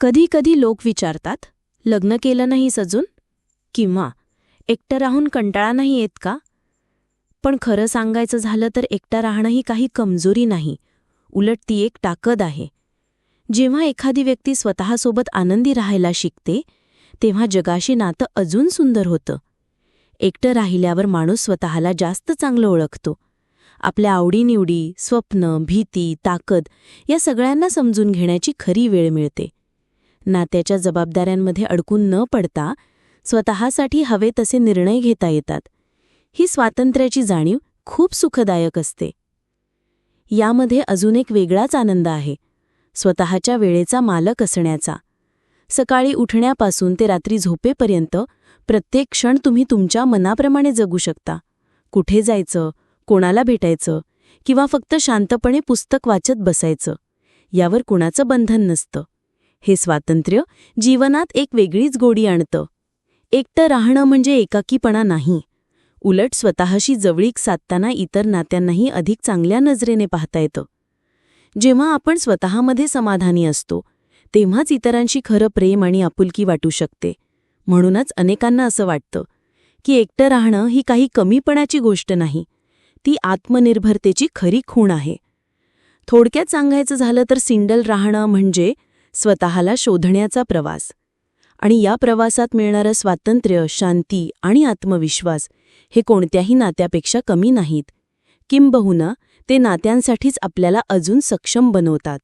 कधी कधी लोक विचारतात लग्न केलं नाहीस अजून? किंवा एकटं राहून कंटाळा नाही येत का? पण खरं सांगायचं झालं तर एकटं राहणं ही काही कमजोरी नाही. उलट ती एक ताकद आहे. जेव्हा एखादी व्यक्ती स्वतःसोबत आनंदी राहायला शिकते तेव्हा जगाशी नातं अजून सुंदर होतं. एकटं राहिल्यावर माणूस स्वतःला जास्त चांगलं ओळखतो. आपल्या आवडीनिवडी स्वप्न भीती ताकद या सगळ्यांना समजून घेण्याची खरी वेळ मिळते. नात्याच्या जबाबदाऱ्यांमध्ये अडकून न पडता स्वतःसाठी हवे तसे निर्णय घेता येतात. ही स्वातंत्र्याची जाणीव खूप सुखदायक असते. यामध्ये अजून एक वेगळाच आनंद आहे. स्वतःच्या वेळेचा मालक असण्याचा. सकाळी उठण्यापासून ते रात्री झोपेपर्यंत प्रत्येक क्षण तुम्ही तुमच्या मनाप्रमाणे जगू शकता. कुठे जायचं कोणाला भेटायचं किंवा फक्त शांतपणे पुस्तक वाचत बसायचं यावर कुणाचं बंधन नसतं. हे स्वातंत्र्य जीवनात एक वेगळीच गोडी आणतं. एकटं राहणं म्हणजे एकाकीपणा नाही. उलट स्वतःशी जवळीक साधताना इतर नात्यांनाही अधिक चांगल्या नजरेने पाहता येतं. जेव्हा आपण स्वतःमध्ये समाधानी असतो तेव्हाच इतरांशी खरं प्रेम आणि आपुलकी वाटू शकते. म्हणूनच अनेकांना असं वाटतं की एकटं राहणं ही काही कमीपणाची गोष्ट नाही ती आत्मनिर्भरतेची खरी खूण आहे. थोडक्यात सांगायचं झालं तर सिंडल राहणं म्हणजे स्वतःला शोधण्याचा प्रवास. आणि या प्रवासात मिळणारं स्वातंत्र्य शांती आणि आत्मविश्वास हे कोणत्याही नात्यापेक्षा कमी नाहीत. किंबहुना ते नात्यांसाठीच आपल्याला अजून सक्षम बनवतात.